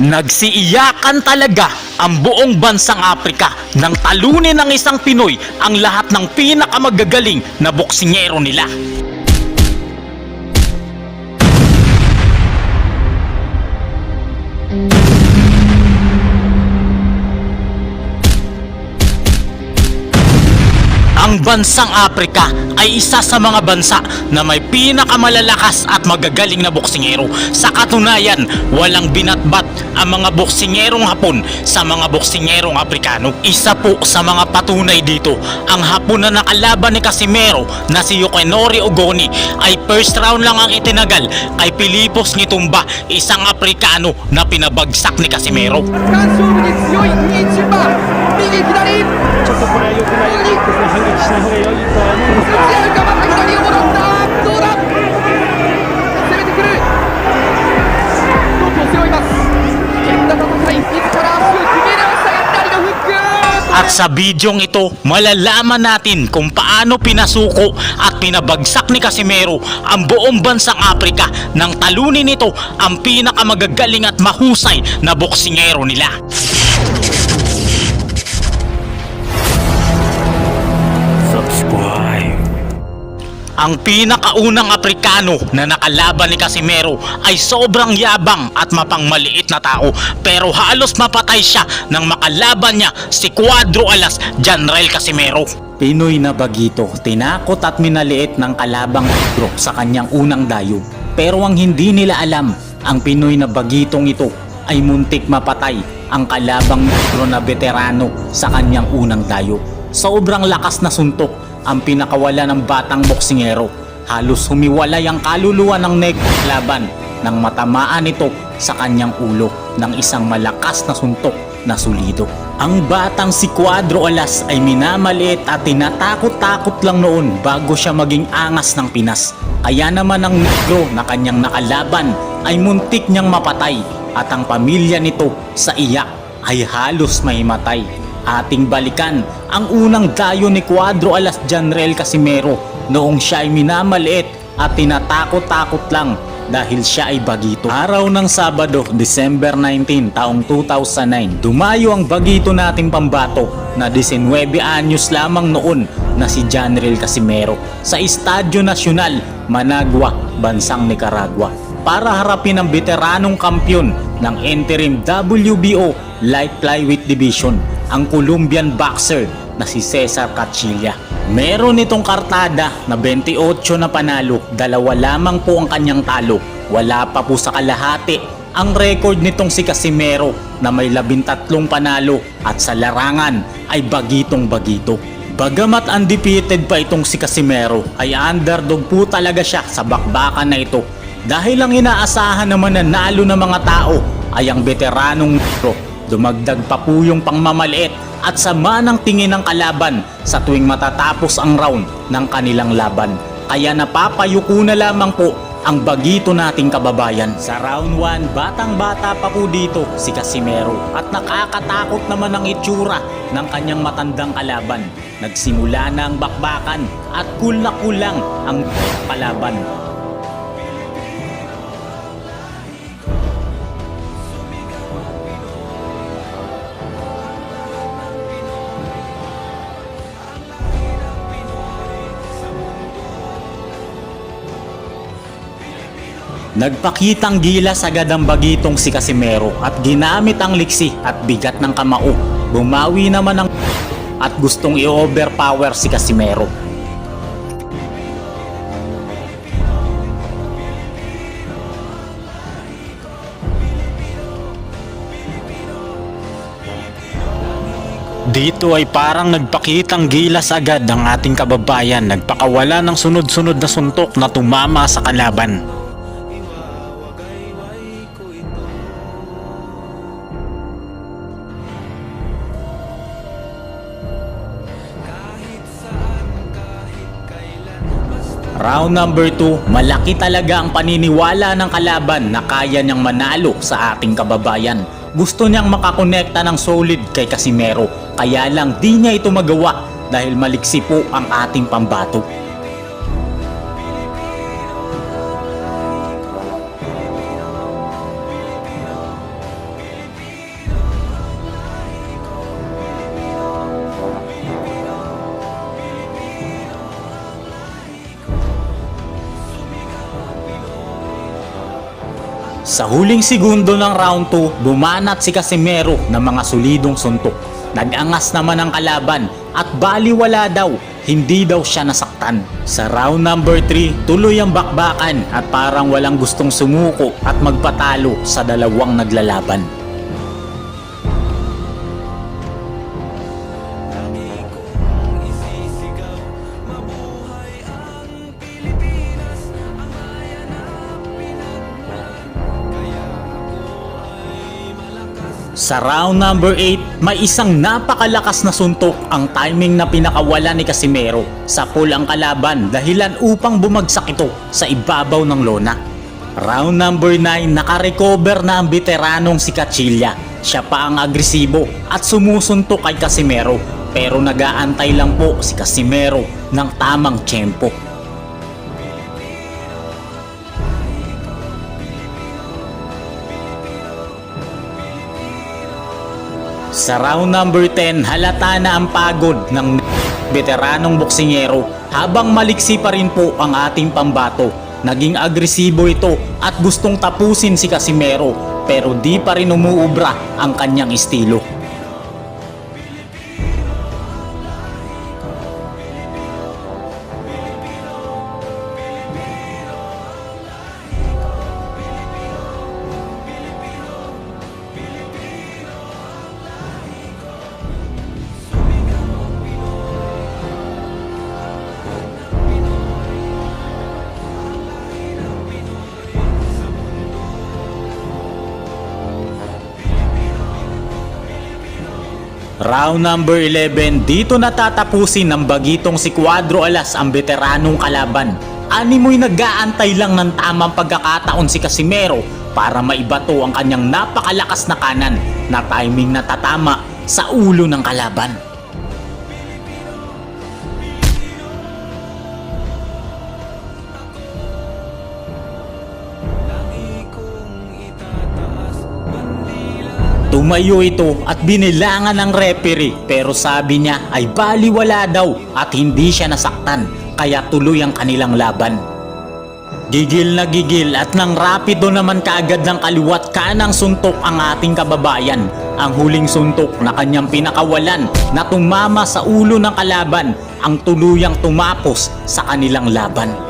Nagsiiyakan talaga ang buong bansang Afrika nang talunin ng isang Pinoy ang lahat ng pinakamagagaling na boksingero nila. bansang Afrika ay isa sa mga bansa na may pinakamalalakas at magagaling na boksingero. Sa katunayan, walang binatbat ang mga boksingerong Hapon sa mga boksingerong Aprikano. Isa po sa mga patunay dito, ang Hapon na nakalaban ni Casimero na si Yukinori Ogoni ay first round lang ang itinagal kay Pilipos Ngitumba, isang Aprikano na pinabagsak ni Casimero. 勝負に強い日馬右左 ちょっとこれは良くないですね反撃しない方が良いとは思うんです打がち合うかまた左を戻ったどうだ攻めてくるトップを背負います危険な戦い自ら足を決め直したが左のフック At sa bidyong ito, malalaman natin kung paano pinasuko at pinabagsak ni Casimero ang buong bansang Afrika nang talunin nito ang pinakamagagaling at mahusay na boksingero nila. Ang pinakaunang Aprikano na nakalaban ni Casimero ay sobrang yabang at mapangmaliit na tao pero halos mapatay siya nang makalaban niya si Cuadro Alas Janrael Casimero. Pinoy na bagito, tinakot at minaliit ng kalabang Pedro sa kanyang unang dayo. Pero ang hindi nila alam, ang Pinoy na bagitong ito ay muntik mapatay ang kalabang Pedro na veterano sa kanyang unang dayo. Sobrang lakas na suntok ang pinakawala ng batang boksingero. Halos humiwalay ang kaluluwa ng negro laban nang matamaan ito sa kanyang ulo ng isang malakas na suntok na sulido. Ang batang si Cuadro Alas ay minamaliit at tinatakot-takot lang noon bago siya maging angas ng Pinas. Kaya naman ang negro na kanyang nakalaban ay muntik niyang mapatay at ang pamilya nito sa iyak ay halos mahimatay ating balikan ang unang dayo ni Cuadro Alas Janrel Casimero noong siya ay minamaliit at tinatakot-takot lang dahil siya ay bagito. Araw ng Sabado, December 19, taong 2009, dumayo ang bagito nating pambato na 19 anyos lamang noon na si Janrel Casimero sa Estadio Nacional, Managua, bansang Nicaragua para harapin ang veteranong kampyon ng interim WBO Light Flyweight Division, ang Colombian boxer na si Cesar Cachilla. Meron itong kartada na 28 na panalo, dalawa lamang po ang kanyang talo. Wala pa po sa kalahati ang record nitong si Casimero na may 13 panalo at sa larangan ay bagitong bagito. Bagamat undefeated pa itong si Casimero ay underdog po talaga siya sa bakbakan na ito dahil ang inaasahan naman na nalo ng mga tao ay ang veteranong negro. Dumagdag pa po yung pangmamaliit at sama ng tingin ng kalaban sa tuwing matatapos ang round ng kanilang laban. Kaya napapayuko na lamang po ang bagito nating kababayan. Sa round 1, batang-bata pa po dito si Casimero at nakakatakot naman ang itsura ng kanyang matandang kalaban. Nagsimula na ang bakbakan at cool na cool lang ang kalaban. Nagpakitang gilas agad ang bagitong si Casimero at ginamit ang liksi at bigat ng kamao. Bumawi naman ang at gustong i-overpower si Casimero. Dito ay parang nagpakitang gilas agad ang ating kababayan nagpakawala ng sunod-sunod na suntok na tumama sa kalaban. Round number 2, malaki talaga ang paniniwala ng kalaban na kaya niyang manalo sa ating kababayan. Gusto niyang makakonekta ng solid kay Casimero, kaya lang di niya ito magawa dahil maliksi po ang ating pambato. Sa huling segundo ng round 2, bumanat si Casimero ng mga solidong suntok. Nag-angas naman ang kalaban at baliwala daw, hindi daw siya nasaktan. Sa round number 3, tuloy ang bakbakan at parang walang gustong sumuko at magpatalo sa dalawang naglalaban. Sa round number 8, may isang napakalakas na suntok ang timing na pinakawala ni Casimero sa pool ang kalaban dahilan upang bumagsak ito sa ibabaw ng lona. Round number 9, nakarecover na ang veteranong si Cachilla. Siya pa ang agresibo at sumusuntok kay Casimero pero nagaantay lang po si Casimero ng tamang tiyempo. Sa round number 10, halata na ang pagod ng veteranong boksingero habang maliksi pa rin po ang ating pambato. Naging agresibo ito at gustong tapusin si Casimero pero di pa rin umuubra ang kanyang estilo. Round number 11, dito natatapusin ng bagitong si Cuadro Alas ang veteranong kalaban. Animoy nag-aantay lang ng tamang pagkakataon si Casimero para maibato ang kanyang napakalakas na kanan na timing na tatama sa ulo ng kalaban. Tumayo ito at binilangan ng referee pero sabi niya ay baliwala daw at hindi siya nasaktan kaya tuloy ang kanilang laban. Gigil na gigil at nang rapido naman kaagad ng kaliwat kanang suntok ang ating kababayan. Ang huling suntok na kanyang pinakawalan na tumama sa ulo ng kalaban ang tuluyang tumapos sa kanilang laban.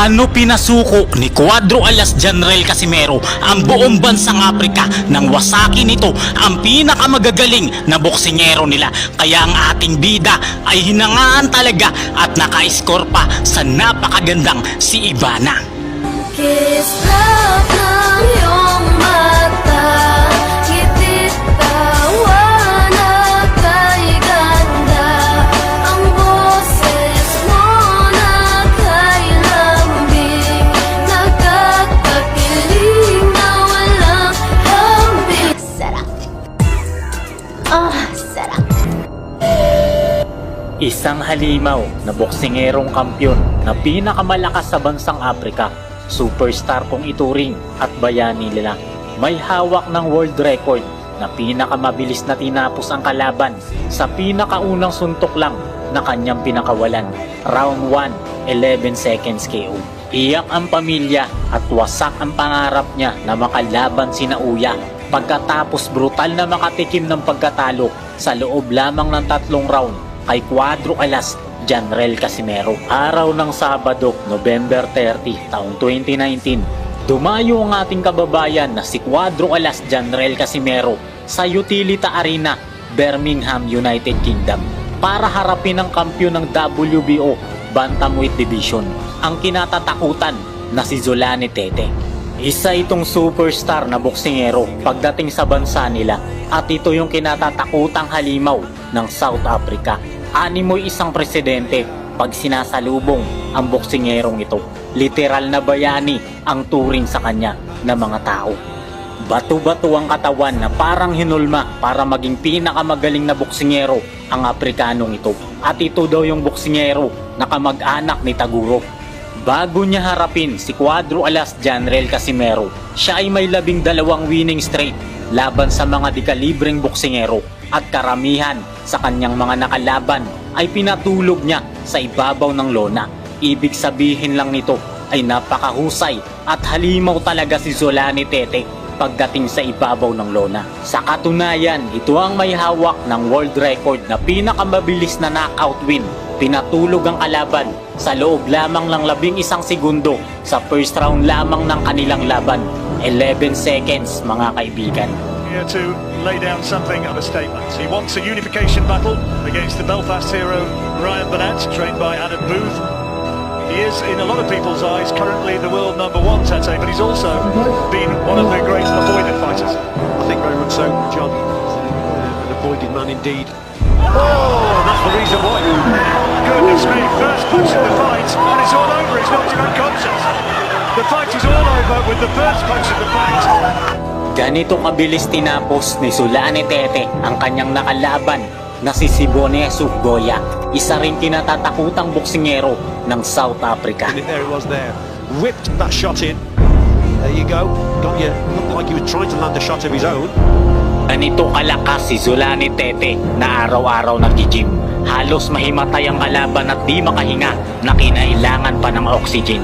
Paano pinasuko ni Cuadro Alas General Casimero ang buong bansang Afrika nang wasaki nito ang pinakamagagaling na boksingero nila kaya ang ating bida ay hinangaan talaga at naka-score pa sa napakagandang si Ivana. Kiss Isang halimaw na boksingerong kampyon na pinakamalakas sa bansang Afrika. Superstar kung ituring at bayani nila. May hawak ng world record na pinakamabilis na tinapos ang kalaban sa pinakaunang suntok lang na kanyang pinakawalan. Round 1, 11 seconds KO. Iyak ang pamilya at wasak ang pangarap niya na makalaban si Nauya pagkatapos brutal na makatikim ng pagkatalo sa loob lamang ng tatlong round kay Cuadro Alas Janrel Casimero. Araw ng Sabado, November 30, taong 2019, dumayo ang ating kababayan na si Cuadro Alas Janrel Casimero sa Utilita Arena, Birmingham, United Kingdom para harapin ang kampyon ng WBO Bantamweight Division, ang kinatatakutan na si Zolani Tete. Isa itong superstar na boksingero pagdating sa bansa nila at ito yung kinatatakutang halimaw ng South Africa. Animoy isang presidente pag sinasalubong ang boksingerong ito. Literal na bayani ang turing sa kanya ng mga tao. Bato-bato ang katawan na parang hinulma para maging pinakamagaling na boksingero ang Aprikanong ito. At ito daw yung boksingero na kamag-anak ni Taguro. Bago niya harapin si Cuadro Alas Janrel Casimero, siya ay may labing dalawang winning straight laban sa mga dekalibreng boksingero at karamihan sa kanyang mga nakalaban ay pinatulog niya sa ibabaw ng lona. Ibig sabihin lang nito ay napakahusay at halimaw talaga si Zolani Tete pagdating sa ibabaw ng lona. Sa katunayan, ito ang may hawak ng world record na pinakamabilis na knockout win. Pinatulog ang kalaban sa loob lamang ng labing isang segundo sa first round lamang ng kanilang laban. 11 seconds mga kaibigan. here to lay down something of a statement. He wants a unification battle against the Belfast hero Ryan Burnett, trained by Adam Booth. He is, in a lot of people's eyes, currently the world number one, Tete, but he's also been one of the great avoided fighters. I think very much so, John. An avoided man indeed. Oh, that's the reason why. Goodness me, first punch of the fight, and it's all over. He's knocked him unconscious. The fight is all over with the first punch of the fight. Ganito kabilis tinapos ni Sulani Tete ang kanyang nakalaban na si Sibonesu Goya, isa rin kinatatakutang boksingero ng South Africa. And there it was there. Whipped that shot in. There you go. Got you. Looked like he was trying to land a shot of his own. Ganito kalakas si Zulani Tete na araw-araw nag-gym. Halos mahimatay ang kalaban at di makahinga na kinailangan pa ng oxygen.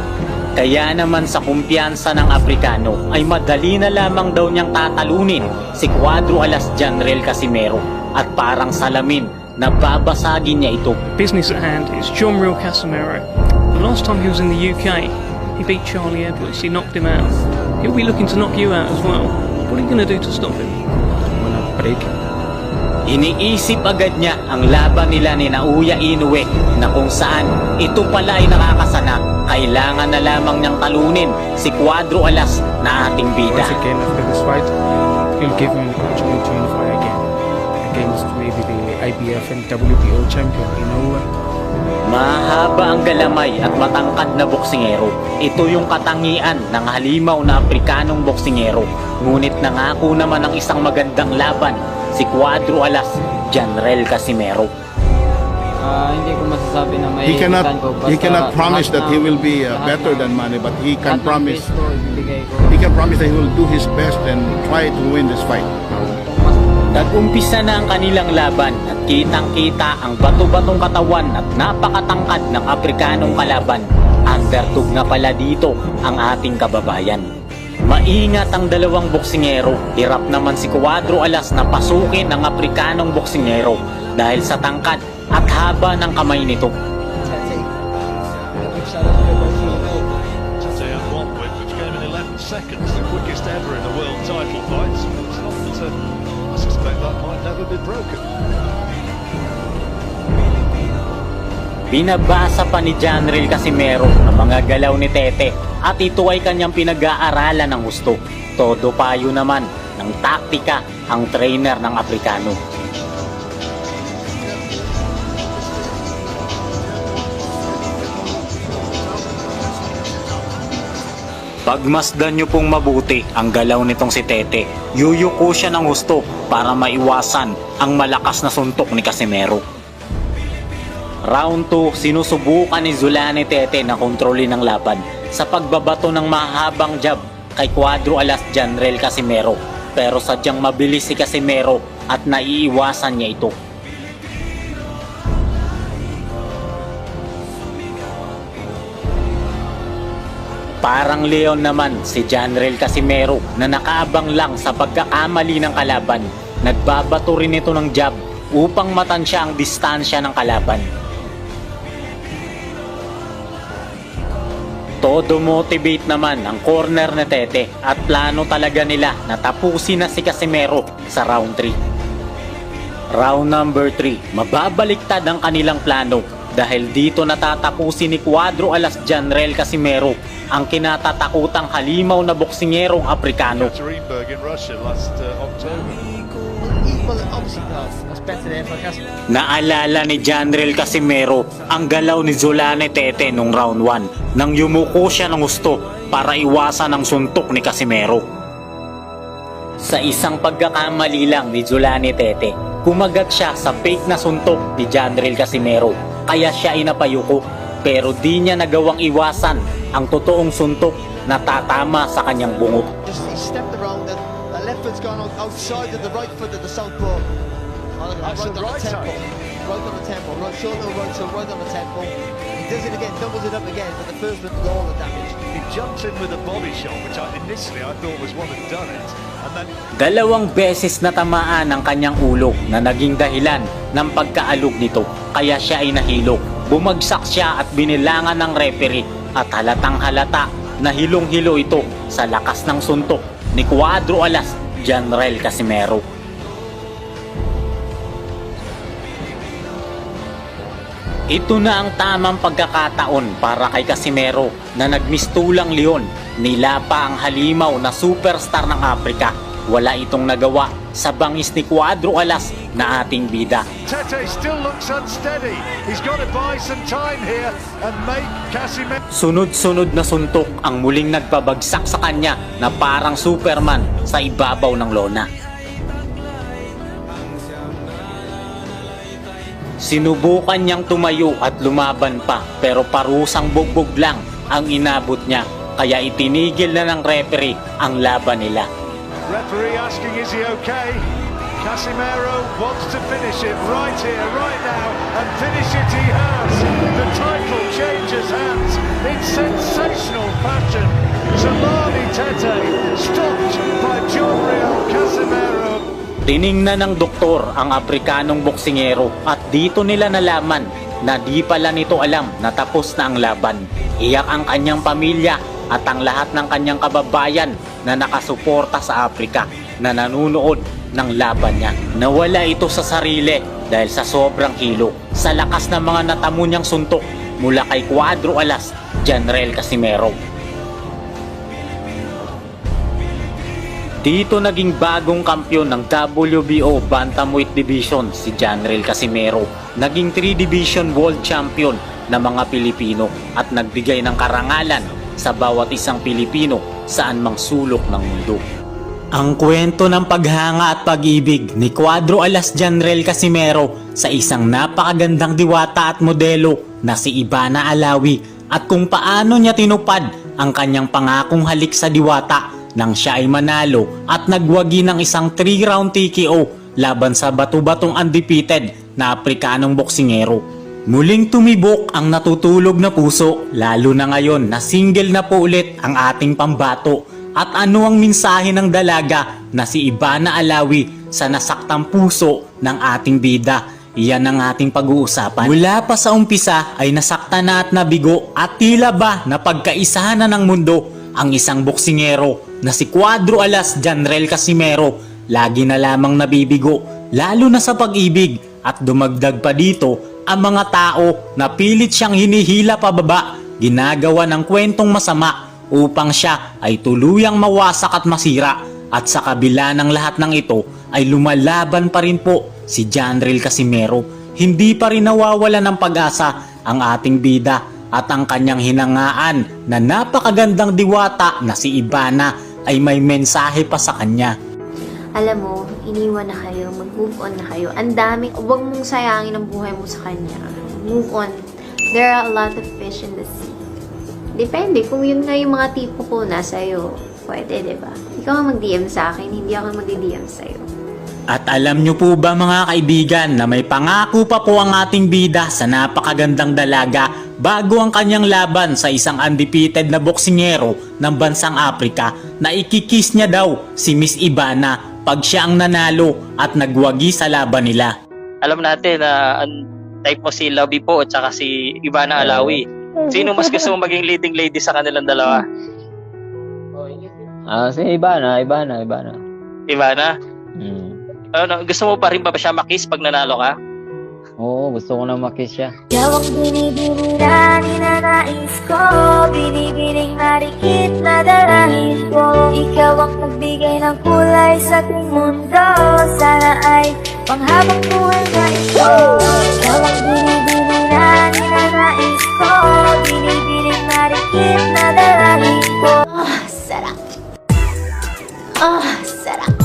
Kaya naman sa kumpiyansa ng Aprikano ay madali na lamang daw niyang tatalunin si Cuadro Alas Janrel Casimero at parang salamin na babasagin niya ito. Business at hand is John Real Casimiro. The last time he was in the UK, he beat Charlie Edwards. He knocked him out. He'll be looking to knock you out as well. What are you going to do to stop him? Iniisip agad niya ang laban nila ni Nauya Inoue na kung saan ito pala ay nakakasana. Kailangan na lamang niyang talunin si Cuadro Alas na ating bida. Once again after this fight, he'll give him an opportunity to unify again against maybe the IBF and WBO champion, know. Mahaba ang galamay at matangkad na boksingero. Ito yung katangian ng halimaw na Afrikanong boksingero. Ngunit nangako naman ng isang magandang laban si Cuadro Alas Janrel Casimero. Ah, hindi ko masasabi na may he cannot ko. he Basta cannot promise that he will be uh, better ng- than Manny but he can promise ko, he can promise that he will do his best and try to win this fight Nag-umpisa na ang kanilang laban at kitang-kita ang bato-batong katawan at napakatangkad ng Afrikanong kalaban. Underdog na pala dito ang ating kababayan. Maingat ang dalawang boksingero. Hirap naman si Cuadro Alas na pasukin ang Afrikanong boksingero dahil sa tangkad at haba ng kamay nito. Tete and one whip, which came in 11 seconds, the quickest ever in a world title fight. It's not that, uh, I suspect that might never be broken. Binabasa pa ni Janril Casimero ang mga galaw ni Tete at ito ay kanyang pinag-aaralan ng gusto. Todo payo naman ng taktika ang trainer ng Aprikano. Pagmasdan niyo pong mabuti ang galaw nitong si Tete. Yuyuko siya ng gusto para maiwasan ang malakas na suntok ni Casimero. Round 2, sinusubukan ni Zulani Tete na kontrolin ang laban sa pagbabato ng mahabang jab kay Cuadro Alas Janrel Casimero. Pero sadyang mabilis si Casimero at naiiwasan niya ito. Parang leon naman si Janrel Casimero na nakaabang lang sa pagkakamali ng kalaban. Nagbabato rin ito ng jab upang matansya ang distansya ng kalaban. Todo motivate naman ang corner na Tete at plano talaga nila na tapusin na si Casimero sa round 3. Round number 3, mababaliktad ang kanilang plano dahil dito natatapusin ni Cuadro Alas Janrel Casimero ang kinatatakutang halimaw na boksingerong Aprikano. Ekaterinburg in Russia last uh, October. Naalala ni Janrel Casimero ang galaw ni Zolane Tete nung round 1 nang yumuko siya ng gusto para iwasan ang suntok ni Casimero. Sa isang pagkakamali lang ni Zolane Tete, kumagat siya sa fake na suntok ni Janrel Casimero kaya siya ay napayuko. pero di niya nagawang iwasan ang totoong suntok na tatama sa kanyang bungot. Just foot's gone out, outside of the right foot of the southpaw. That's right the on right the tempo. side. Right on the tempo. Right shoulder, right shoulder, right on the tempo. He does it again, doubles it up again, but the first one did all the damage. He jumped in with a body shot, which I, initially I thought was what had done it. And then Dalawang beses na tamaan ang kanyang ulo na naging dahilan ng pagkaalog nito kaya siya ay nahilok. Bumagsak siya at binilangan ng referee at halatang halata na hilong-hilo ito sa lakas ng suntok ni Cuadro Alas Janrel Casimero. Ito na ang tamang pagkakataon para kay Casimero na nagmistulang leon. Nilapa ang halimaw na superstar ng Afrika. Wala itong nagawa sa bangis ni Cuadro Alas na ating bida. Tete still looks unsteady. He's got to buy some time here and make Casimiro. Sunod-sunod na suntok ang muling nagpabagsak sa kanya na parang Superman sa ibabaw ng lona. Sinubukan niyang tumayo at lumaban pa pero parusang bugbog lang ang inabot niya kaya itinigil na ng referee ang laban nila. Referee asking, is he okay? Casimiro wants to finish it right here, right now, and finish it he has. The title changes hands in sensational fashion. Zamani Tete stopped by Real Casimiro. Tiningnan ng doktor ang Afrikanong boksingero at dito nila nalaman na di pala nito alam na tapos na ang laban. Iyak ang kanyang pamilya at ang lahat ng kanyang kababayan na nakasuporta sa Afrika na nanunood ng laban niya. Nawala ito sa sarili dahil sa sobrang hilo. Sa lakas ng mga natamo niyang suntok mula kay Cuadro Alas, Janrel Casimero. Dito naging bagong kampyon ng WBO Bantamweight Division si Janrel Casimero. Naging 3 Division World Champion ng mga Pilipino at nagbigay ng karangalan sa bawat isang Pilipino saan mang sulok ng mundo. Ang kwento ng paghanga at pag-ibig ni Cuadro Alas Janrel Casimero sa isang napakagandang diwata at modelo na si Ivana Alawi at kung paano niya tinupad ang kanyang pangakong halik sa diwata nang siya ay manalo at nagwagi ng isang 3-round TKO laban sa batu-batong undefeated na Afrikanong boksingero. Muling tumibok ang natutulog na puso lalo na ngayon na single na po ulit ang ating pambato at ano ang mensahe ng dalaga na si Ivana Alawi sa nasaktang puso ng ating bida. Iyan ang ating pag-uusapan. Mula pa sa umpisa ay nasakta na at nabigo at tila ba na pagkaisahan na ng mundo ang isang boksingero na si Cuadro Alas Janrel Casimero. Lagi na lamang nabibigo lalo na sa pag-ibig at dumagdag pa dito ang mga tao na pilit siyang hinihila pababa, ginagawa ng kwentong masama upang siya ay tuluyang mawasak at masira at sa kabila ng lahat ng ito ay lumalaban pa rin po si Janril Casimero. Hindi pa rin nawawala ng pag-asa ang ating bida at ang kanyang hinangaan na napakagandang diwata na si Ibana ay may mensahe pa sa kanya. Alam mo, iniwan na kayo, mag-move on na kayo. Ang dami, huwag mong sayangin ang buhay mo sa kanya. Move on. There are a lot of fish in the sea. Depende, kung yun nga yung mga tipo ko nasa iyo, pwede, di ba? Ikaw ang mag-DM sa akin, hindi ako mag-DM sa'yo. At alam nyo po ba mga kaibigan na may pangako pa po ang ating bida sa napakagandang dalaga bago ang kanyang laban sa isang undefeated na boksingero ng bansang Afrika na ikikis niya daw si Miss Ibana pag siya ang nanalo at nagwagi sa laban nila. alam natin na ang type mo si Labi po at saka si Ivana Alawi. Sino mas gusto mo maging leading lady sa kanilang dalawa? Ah, si Ibana, Ibana, Ibana. Ivana? Hmm. Ano, gusto mo pa rin ba siya makiss pag nanalo ka? Oo, gusto ko na makiss siya. Ikaw ang binibini na ninanais ko. Binibining marikit na dalangin ko. Ikaw ang nagbigay ng kulay sa aking mundo. Sana ay panghabang buhay na ito. Ikaw ang binibini na ninanais ko. Binibining marikit na dalangin ko. Ah, sarap. Ah, sarap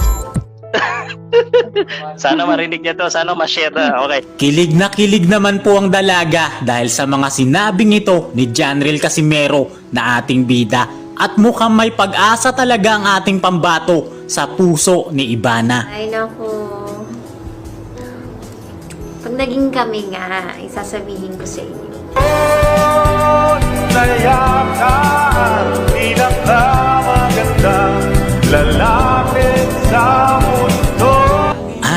Sana marinig niya to. Sana ma-share na. Okay. Kilig na kilig naman po ang dalaga dahil sa mga sinabing ito ni Janril Casimero na ating bida at mukhang may pag-asa talaga ang ating pambato sa puso ni Ibana. Ay, naku. Pag naging kami nga, isasabihin ko sa inyo.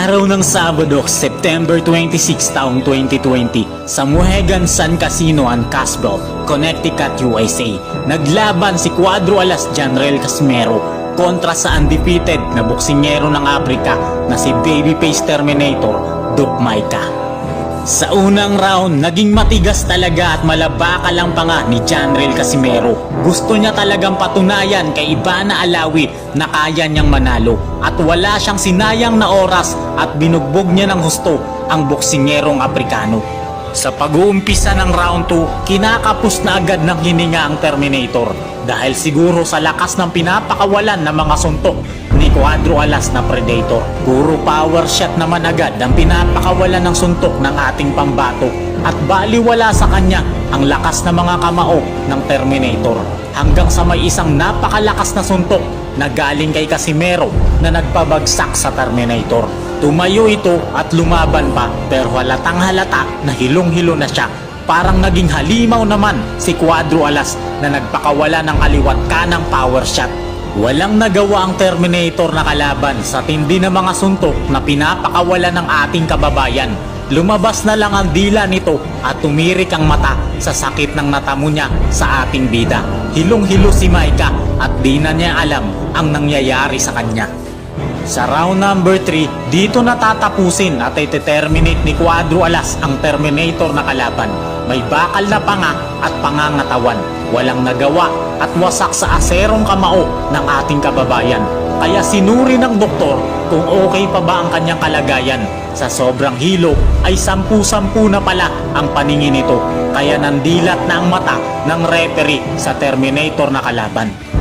Araw ng Sabado, September 26 taong 2020 sa Muhegan San Casino and Casbel, Connecticut, USA. Naglaban si Cuadro Alas Janrel Casimero kontra sa undefeated na boksingero ng Afrika na si Babyface Terminator, Duke Maika. Sa unang round, naging matigas talaga at malabaka lang pa nga ni Janrel Casimero. Gusto niya talagang patunayan kay Ivana Alawi na kaya niyang manalo at wala siyang sinayang na oras at binugbog niya ng husto ang boksingerong Aprikano. Sa pag-uumpisa ng round 2, kinakapos na agad ng hininga ang Terminator dahil siguro sa lakas ng pinapakawalan ng mga suntok ni Cuadro Alas na Predator. Puro power shot naman agad ang pinapakawalan ng suntok ng ating pambato at baliwala sa kanya ang lakas ng mga kamao ng Terminator hanggang sa may isang napakalakas na suntok na galing kay Casimero na nagpabagsak sa Terminator. Tumayo ito at lumaban pa pero halatang halata na hilong-hilo na siya. Parang naging halimaw naman si Cuadro Alas na nagpakawala ng kaliwat kanang power shot. Walang nagawa ang Terminator na kalaban sa tindi ng mga suntok na pinapakawala ng ating kababayan. Lumabas na lang ang dila nito at tumirik ang mata sa sakit ng natamo niya sa ating bida. Hilong-hilo si Maika at di na niya alam ang nangyayari sa kanya. Sa round number 3, dito natatapusin at ite-terminate ni Cuadro Alas ang Terminator na kalaban. May bakal na panga at pangangatawan. Walang nagawa at wasak sa aserong kamao ng ating kababayan. Kaya sinuri ng doktor kung okay pa ba ang kanyang kalagayan. Sa sobrang hilo ay sampu-sampu na pala ang paningin nito. Kaya nandilat na ang mata ng referee sa Terminator na kalaban.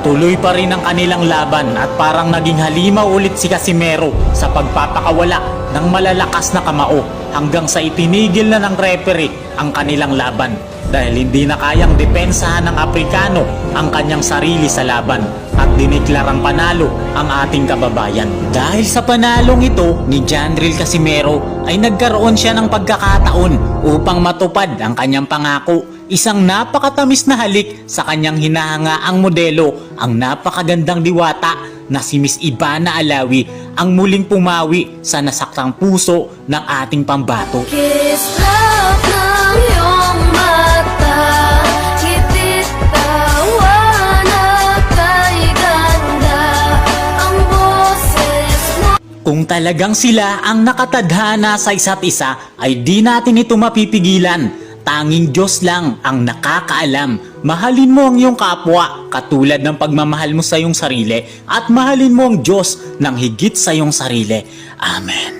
Tuloy pa rin ang kanilang laban at parang naging halimaw ulit si Casimero sa pagpapakawala ng malalakas na kamao hanggang sa itinigil na ng referee ang kanilang laban dahil hindi na kayang depensahan ng Aprikano ang kanyang sarili sa laban at diniklarang panalo ang ating kababayan. Dahil sa panalong ito ni Janril Casimero ay nagkaroon siya ng pagkakataon upang matupad ang kanyang pangako Isang napakatamis na halik sa kanyang hinahanga ang modelo, ang napakagandang diwata na si Miss Ibana Alawi ang muling pumawi sa nasaktang puso ng ating pambato. Kiss love ng iyong mata Ngitit tawa na kay ganda Ang boses mo Kung talagang sila ang nakatadhana sa isa't isa ay di natin ito mapipigilan. Tanging Diyos lang ang nakakaalam. Mahalin mo ang iyong kapwa katulad ng pagmamahal mo sa iyong sarili at mahalin mo ang Diyos ng higit sa iyong sarili. Amen.